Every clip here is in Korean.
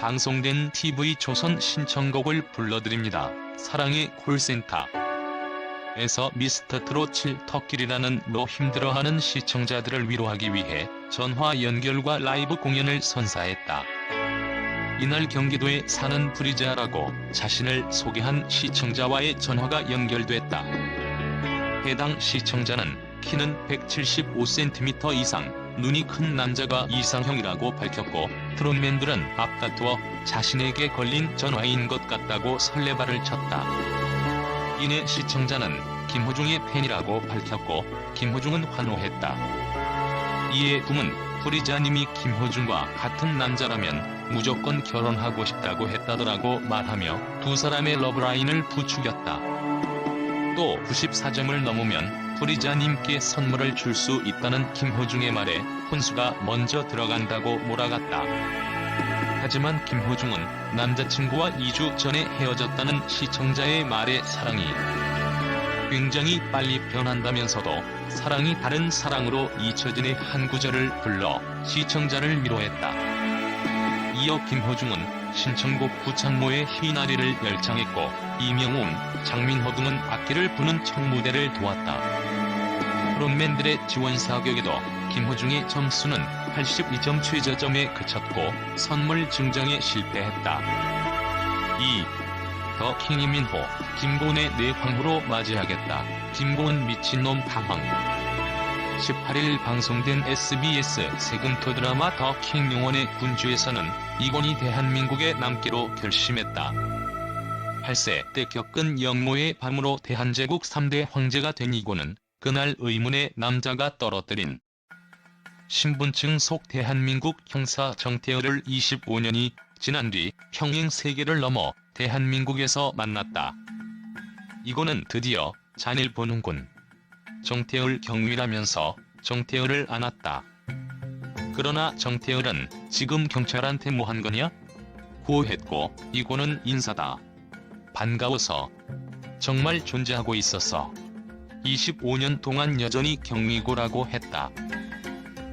방송된 TV조선 신청곡을 불러드립니다. 사랑의 콜센터 에서 미스터 트롯 7터길이라는 로 힘들어하는 시청자들을 위로하기 위해 전화 연결과 라이브 공연을 선사했다. 이날 경기도에 사는 프리자라고 자신을 소개한 시청자와의 전화가 연결됐다. 해당 시청자는 키는 175cm 이상, 눈이 큰 남자가 이상형이라고 밝혔고 트롯맨들은 앞다투어 자신에게 걸린 전화인 것 같다고 설레발을 쳤다. 이내 시청자는 김호중의 팬이라고 밝혔고 김호중은 환호했다. 이에 궁은 프리자님이 김호중과 같은 남자라면 무조건 결혼하고 싶다고 했다더라고 말하며 두 사람의 러브라인을 부추겼다. 또 94점을 넘으면 프리자님께 선물을 줄 수 있다는 김호중의 말에 혼수가 먼저 들어간다고 몰아갔다. 하지만 김호중은 남자친구와 2주 전에 헤어졌다는 시청자의 말에 사랑이 굉장히 빨리 변한다면서도 사랑이 다른 사랑으로 잊혀진의 한 구절을 불러 시청자를 위로했다. 이어 김호중은 신청곡 구창모의 휘나리를 열창했고 이명웅, 장민호 등은 악기를 부는 청무대를 도왔다. 프론맨들의 지원 사격에도 김호중의 점수는 82점 최저점에 그쳤고 선물 증정에 실패했다. 2. 더 킹이민호, 김고은의 내황후로 맞이하겠다. 김고은 미친놈 당황 18일 방송된 SBS 세금토 드라마 더 킹 용원의 군주에서는 이곤이 대한민국에 남기로 결심했다. 8세 때 겪은 영모의 밤으로 대한제국 3대 황제가 된 이곤은 그날 의문의 남자가 떨어뜨린 신분증 속 대한민국 형사 정태호를 25년이 지난 뒤 평행 세계를 넘어 대한민국에서 만났다. 이고는 드디어 잔일 보는군. 정태을 경위라면서 정태을을 안았다. 그러나 정태을은 지금 경찰한테 뭐 한 거냐? 고했고 이고는 인사다. 반가워서 정말 존재하고 있었어. 25년 동안 여전히 경위고라고 했다.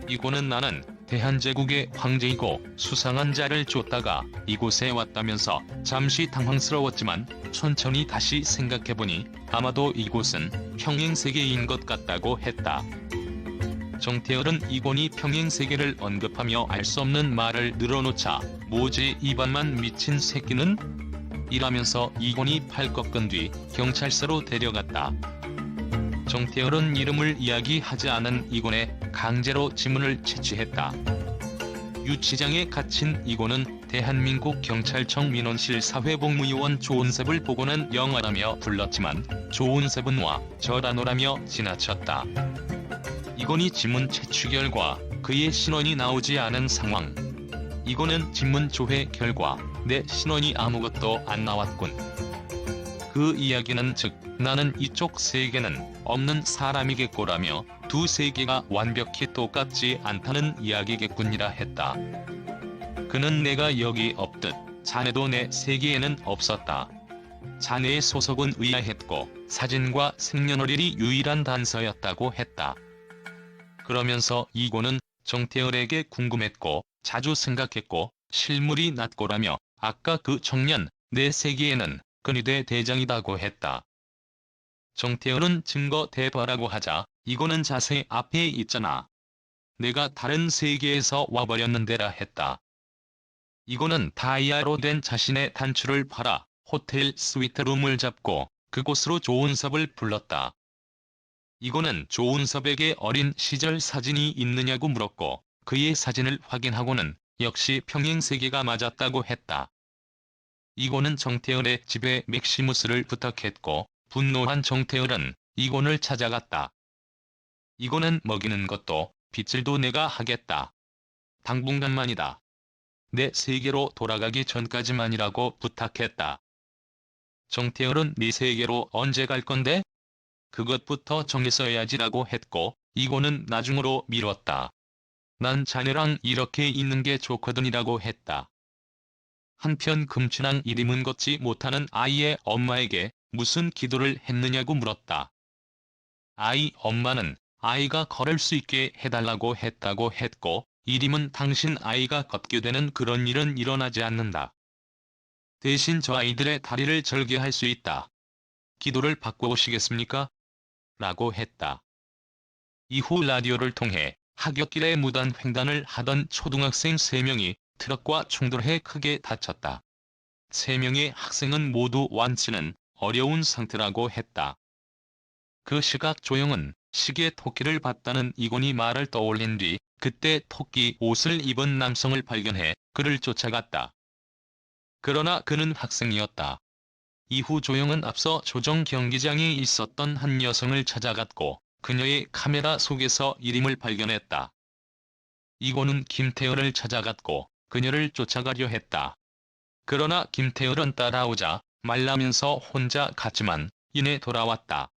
이고는 나는 대한제국의 황제이고 수상한 자를 줬다가 이곳에 왔다면서 잠시 당황스러웠지만 천천히 다시 생각해보니 아마도 이곳은 평행세계인 것 같다고 했다. 정태열은 이곤이 평행세계를 언급하며 알 수 없는 말을 늘어놓자 뭐지 입안만 미친 새끼는? 이라면서 이곤이 팔 꺾은 뒤 경찰서로 데려갔다. 정태열은 이름을 이야기하지 않은 이곤에 강제로 지문을 채취했다. 유치장에 갇힌 이곤은 대한민국 경찰청 민원실 사회복무요원 조은섭을 보고는 영화라며 불렀지만 조은섭은 와 저라노라며 지나쳤다. 이곤이 지문 채취 결과 그의 신원이 나오지 않은 상황. 이곤은 지문 조회 결과 내 신원이 아무것도 안 나왔군. 그 이야기는 즉 나는 이쪽 세계는 없는 사람이겠고라며 두 세계가 완벽히 똑같지 않다는 이야기겠군이라 했다. 그는 내가 여기 없듯 자네도 내 세계에는 없었다. 자네의 소속은 의아했고 사진과 생년월일이 유일한 단서였다고 했다. 그러면서 이고는 정태열에게 궁금했고 자주 생각했고 실물이 낫고라며 아까 그 청년 내 세계에는 근위대 대장이다고 했다. 정태열은 증거 대봐라고 하자 이거는 자세 앞에 있잖아. 내가 다른 세계에서 와버렸는데라 했다. 이거는 다이아로 된 자신의 단추를 팔아 호텔 스위트룸을 잡고 그곳으로 조은섭을 불렀다. 이거는 조은섭에게 어린 시절 사진이 있느냐고 물었고 그의 사진을 확인하고는 역시 평행세계가 맞았다고 했다. 이고는 정태열의 집에 맥시무스를 부탁했고 분노한 정태열은 이곤을 찾아갔다. 이곤은 먹이는 것도 빗질도 내가 하겠다. 당분간만이다. 내 세계로 돌아가기 전까지만이라고 부탁했다. 정태열은 네 세계로 언제 갈 건데? 그것부터 정했어야지라고 했고 이고는 나중으로 미뤘다. 난 자네랑 이렇게 있는 게 좋거든이라고 했다. 한편 금춘왕 이름은 걷지 못하는 아이의 엄마에게 무슨 기도를 했느냐고 물었다. 아이 엄마는 아이가 걸을 수 있게 해달라고 했다고 했고 이림은 당신 아이가 걷게 되는 그런 일은 일어나지 않는다. 대신 저 아이들의 다리를 절게 할수 있다. 기도를 받고 오시겠습니까? 라고 했다. 이후 라디오를 통해 하굣길에 무단 횡단을 하던 초등학생 3명이 트럭과 충돌해 크게 다쳤다. 3명의 학생은 모두 완치는 어려운 상태라고 했다. 그 시각 조영은 시계 토끼를 봤다는 이곤이 말을 떠올린 뒤 그때 토끼 옷을 입은 남성을 발견해 그를 쫓아갔다. 그러나 그는 학생이었다. 이후 조영은 앞서 조정 경기장에 있었던 한 여성을 찾아갔고 그녀의 카메라 속에서 이림을 발견했다. 이고는 김태열을 찾아갔고 그녀를 쫓아가려 했다. 그러나 김태열은 따라오자 말라면서 혼자 갔지만 이내 돌아왔다.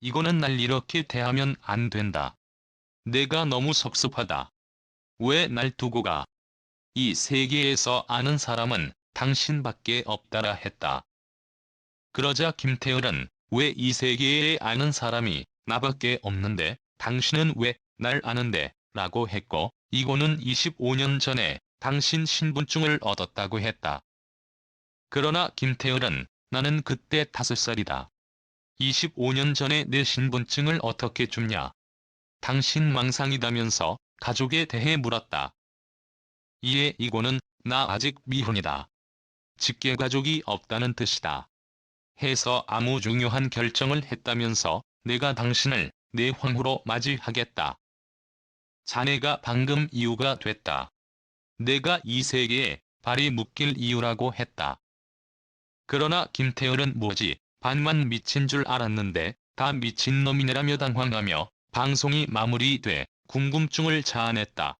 이거는 날 이렇게 대하면 안 된다. 내가 너무 섭섭하다. 왜 날 두고 가? 이 세계에서 아는 사람은 당신밖에 없다라 했다. 그러자 김태열은 왜 이 세계에 아는 사람이 나밖에 없는데 당신은 왜 날 아는데 라고 했고 이고는 25년 전에 당신 신분증을 얻었다고 했다. 그러나 김태열은 나는 그때 5살이다. 25년 전에 내 신분증을 어떻게 줍냐? 당신 망상이다면서 가족에 대해 물었다. 이에 이고는 나 아직 미혼이다. 직계 가족이 없다는 뜻이다. 해서 아무 중요한 결정을 했다면서 내가 당신을 내 황후로 맞이하겠다. 자네가 방금 이유가 됐다. 내가 이 세계에 발이 묶일 이유라고 했다. 그러나 김태열은 뭐지 반만 미친 줄 알았는데 다 미친놈이네라며 당황하며 방송이 마무리돼 궁금증을 자아냈다.